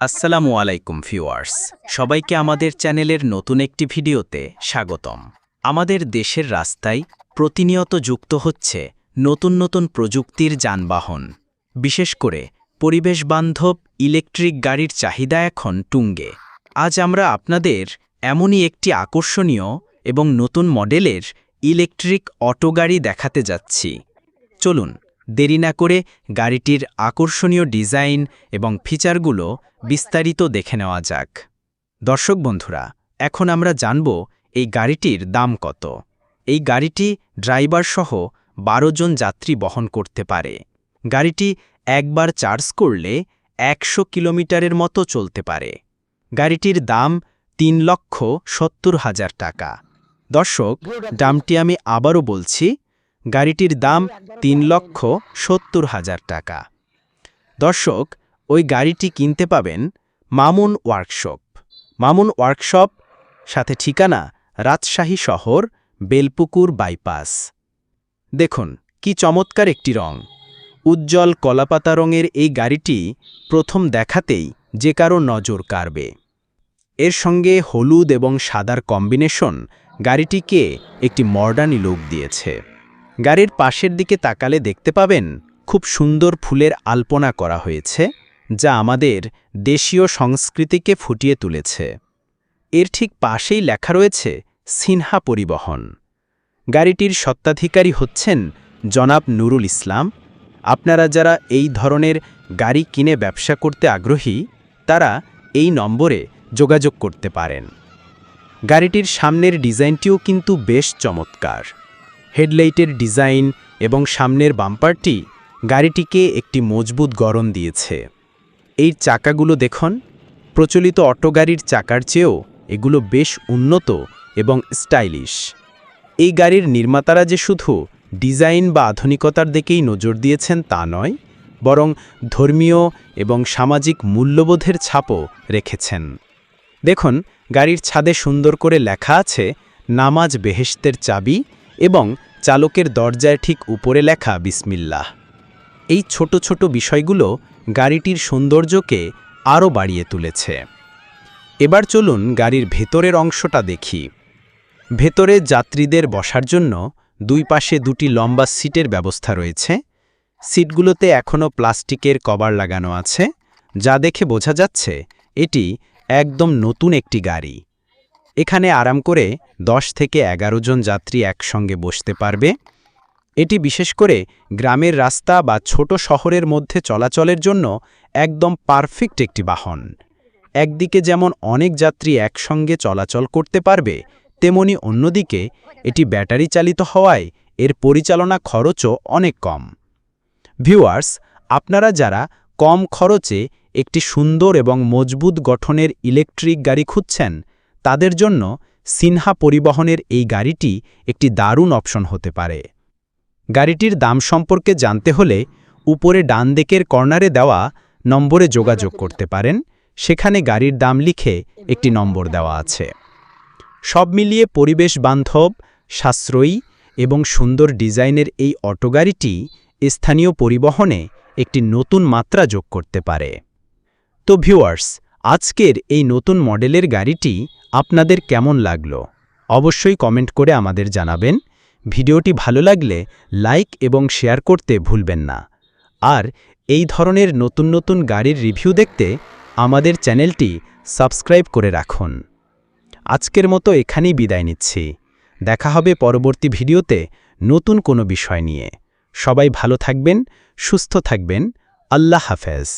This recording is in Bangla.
আসসালামু আলাইকুম ভিউয়ার্স। সবাইকে আমাদের চ্যানেলের নতুন একটি ভিডিওতে স্বাগতম। আমাদের দেশের রাস্তায় প্রতিনিয়ত যুক্ত হচ্ছে নতুন নতুন প্রযুক্তির যানবাহন। বিশেষ করে পরিবেশবান্ধব ইলেকট্রিক গাড়ির চাহিদা এখন টুঙ্গে। আজ আমরা আপনাদের এমনই একটি আকর্ষণীয় এবং নতুন মডেলের ইলেকট্রিক অটো গাড়ি দেখাতে যাচ্ছি। চলুন দেরি না করে গাড়িটির আকর্ষণীয় ডিজাইন এবং ফিচারগুলো বিস্তারিত দেখে নেওয়া যাক। দর্শক বন্ধুরা, এখন আমরা জানব এই গাড়িটির দাম কত। এই গাড়িটি ড্রাইভার সহ বারো জন যাত্রী বহন করতে পারে। গাড়িটি একবার চার্জ করলে একশো কিলোমিটারের মতো চলতে পারে। গাড়িটির দাম তিন লক্ষ সত্তর হাজার টাকা। দর্শক, দামটি আমি আবারও বলছি গাড়িটির দাম তিন লক্ষ সত্তর হাজার টাকা। দর্শক, ওই গাড়িটি কিনতে পাবেন মামুন ওয়ার্কশপ। মামুন ওয়ার্কশপ সাথে ঠিকানা রাজশাহী শহর, বেলপুকুর বাইপাস। দেখুন, কি চমৎকার একটি রং। উজ্জ্বল কলাপাতা রঙের এই গাড়িটি প্রথম দেখাতেই যে কারও নজর কাড়বে। এর সঙ্গে হলুদ এবং সাদার কম্বিনেশন গাড়িটিকে একটি মডার্নি লুক দিয়েছে। গাড়ির পাশের দিকে তাকালে দেখতে পাবেন খুব সুন্দর ফুলের আলপনা করা হয়েছে, যা আমাদের দেশীয় সংস্কৃতিকে ফুটিয়ে তুলেছে। এর ঠিক পাশেই লেখা রয়েছে, সিনহা পরিবহন। গাড়িটির সত্ত্বাধিকারী হচ্ছেন জনাব নুরুল ইসলাম। আপনারা যারা এই ধরনের গাড়ি কিনে ব্যবসা করতে আগ্রহী, তারা এই নম্বরে যোগাযোগ করতে পারেন। গাড়িটির সামনের ডিজাইনটিও কিন্তু বেশ চমৎকার। হেডলাইটের ডিজাইন এবং সামনের বাম্পারটি গাড়িটিকে একটি মজবুত গরম দিয়েছে। এই চাকাগুলো দেখুন, প্রচলিত অটো গাড়ির চাকার চেয়েও এগুলো বেশ উন্নত এবং স্টাইলিশ। এই গাড়ির নির্মাতারা যে শুধু ডিজাইন বা আধুনিকতার দিকেই নজর দিয়েছেন তা নয়, বরং ধর্মীয় এবং সামাজিক মূল্যবোধের ছাপও রেখেছেন। দেখুন, গাড়ির ছাদে সুন্দর করে লেখা আছে, নামাজ বেহেশতের চাবি এবং চালকের দরজায় ঠিক উপরে লেখা বিসমিল্লাহ। এই ছোট ছোট বিষয়গুলো গাড়িটির সৌন্দর্যকে আরও বাড়িয়ে তুলেছে। এবার চলুন গাড়ির ভেতরের অংশটা দেখি। ভেতরে যাত্রীদের বসার জন্য দুই পাশে দুটি লম্বা সিটের ব্যবস্থা রয়েছে। সিটগুলোতে এখনও প্লাস্টিকের কভার লাগানো আছে, যা দেখে বোঝা যাচ্ছে এটি একদম নতুন একটি গাড়ি। এখানে আরাম করে দশ থেকে এগারো জন যাত্রী একসঙ্গে বসতে পারবে। এটি বিশেষ করে গ্রামের রাস্তা বা ছোট শহরের মধ্যে চলাচলের জন্য একদম পারফেক্ট একটি বাহন। একদিকে যেমন অনেক যাত্রী একসঙ্গে চলাচল করতে পারবে, তেমনি অন্যদিকে এটি ব্যাটারি চালিত হওয়ায় এর পরিচালনা খরচও অনেক কম। ভিউয়ার্স, আপনারা যারা কম খরচে একটি সুন্দর এবং মজবুত গঠনের ইলেকট্রিক গাড়ি খুঁজছেন তাদের জন্য সিনহা পরিবহনের এই গাড়িটি একটি দারুণ অপশন হতে পারে। গাড়িটির দাম সম্পর্কে জানতে হলে উপরে ডান দিকের কর্নারে দেওয়া নম্বরে যোগাযোগ করতে পারেন, সেখানে গাড়ির দাম লিখে একটি নম্বর দেওয়া আছে। সব মিলিয়ে পরিবেশ বান্ধব, সাশ্রয়ী এবং সুন্দর ডিজাইনের এই অটো গাড়িটি স্থানীয় পরিবহনে একটি নতুন মাত্রা যোগ করতে পারে। তো ভিউয়ার্স আজকের এই নতুন মডেলের গাড়িটি আপনাদের কেমন লাগল? অবশ্যই কমেন্ট করে আমাদের জানাবেন। ভিডিওটি ভালো লাগলে লাইক এবং শেয়ার করতে ভুলবেন না। আর এই ধরনের নতুন নতুন গাড়ির রিভিউ দেখতে আমাদের চ্যানেলটি সাবস্ক্রাইব করে রাখুন। আজকের মতো এখানেই বিদায় নিচ্ছি। দেখা হবে পরবর্তী ভিডিওতে নতুন কোনো বিষয় নিয়ে। সবাই ভালো থাকবেন, সুস্থ থাকবেন। আল্লাহ হাফেজ।